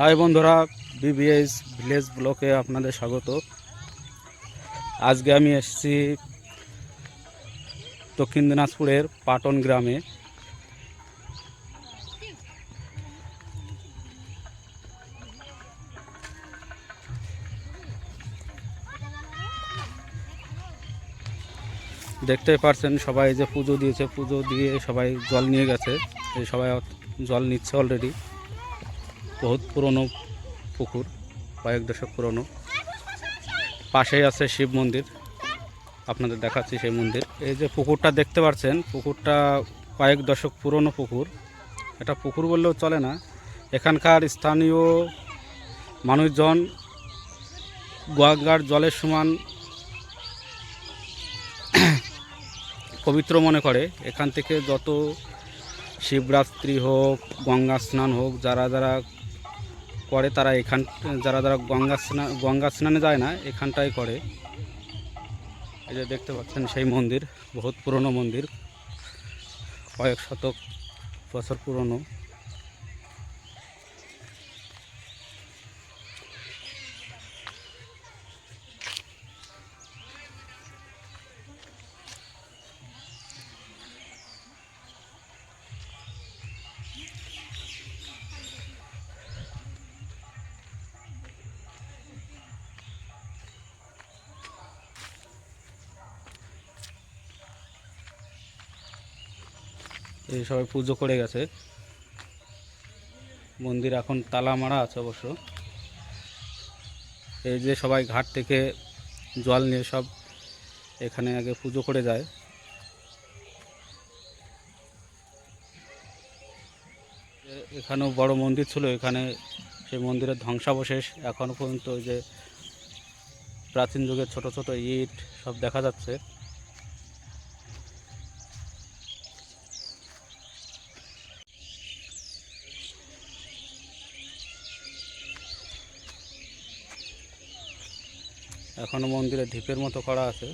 High বন্ধুরা BBS village ব্লকে আপনাদের স্বাগত। আজকে আমি এসেছি দক্ষিণ দিনাজপুরের পাটন গ্রামে। দেখতে পারছেন সবাই যে পুজো দিয়েছে, পুজো দিয়ে সবাই জল নিয়ে গেছে। সবাই জল নিচ্ছে অলরেডি বহুত পুরনো পুকুর, কয়েক দশক পুরনো। পাশেই আছে শিব মন্দির। আপনাদের দেখাচ্ছি সেই মন্দির। এই যে পুকুরটা দেখতে পাচ্ছেন, পুকুরটা কয়েক দশক পুরনো পুকুর। এটা পুকুর বললেও চলে না। এখানকার স্থানীয় মানুষজন গোয়াগার জলের সমান পবিত্র মনে করে। এখান থেকে যত শিবরাত্রি হোক, গঙ্গা স্নান হোক, যারা যারা করে তারা এখান, যারা যারা গঙ্গা স্নান গঙ্গা স্নানে যায় না, এখানটাই করে। এই যে দেখতে পাচ্ছেন সেই মন্দির, বহুত পুরনো মন্দির, কয়েক শতক বছর পুরনো। এই সবাই পুজো করে গেছে। মন্দির এখন তালা মারা আছে অবশ্য। এই যে সবাই ঘাট থেকে জল নিয়ে সব এখানে আগে পুজো করে যায়। এখানেও বড় মন্দির ছিল, এখানে সেই মন্দিরের ধ্বংসাবশেষ এখনও পর্যন্ত ওই যে প্রাচীন যুগের ছোট ছোট ইট সব দেখা যাচ্ছে। এখনও মন্দিরে ঢিপের মতো করা আছে।